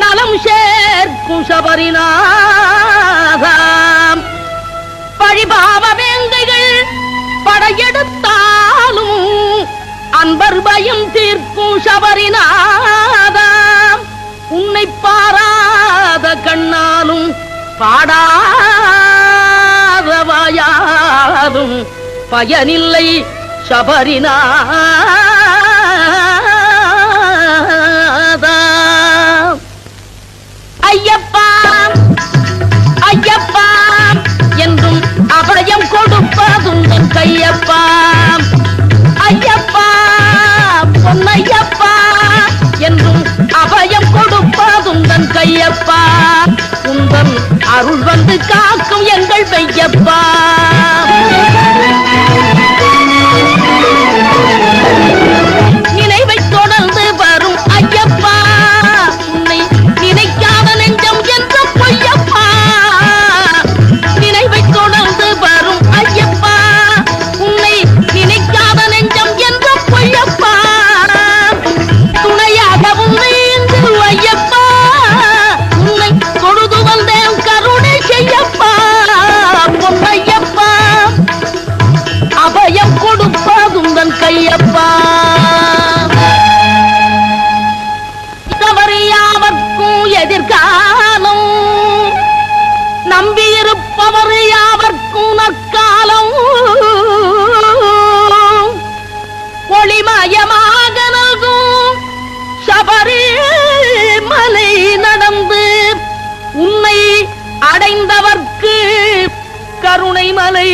நலம் சேர்க்கும் சபரிநாதாம். பழிபாவ வேங்கைகள் படையெடுத்தாலும் அன்பர் பயம் தீர்க்கும் சபரிநாதாம். உன்னை பாராத கண்ணாலும் பாடாதவாயாலும் பயனில்லை சபரினா அருள் வந்து காக்கும் எங்கள் வையப்பா காலம். ஒளிமயமாக நல்கும் சபரி மலை நடந்து உன்னை அடைந்தவர்க்கு கருணை மலை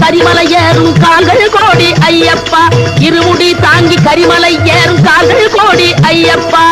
கரிமலை ஏறும் கால்கள் கோடி ஐயப்பா. இருமுடி தாங்கி கரிமலை ஏறும் கால்கள் கோடி ஐயப்பா.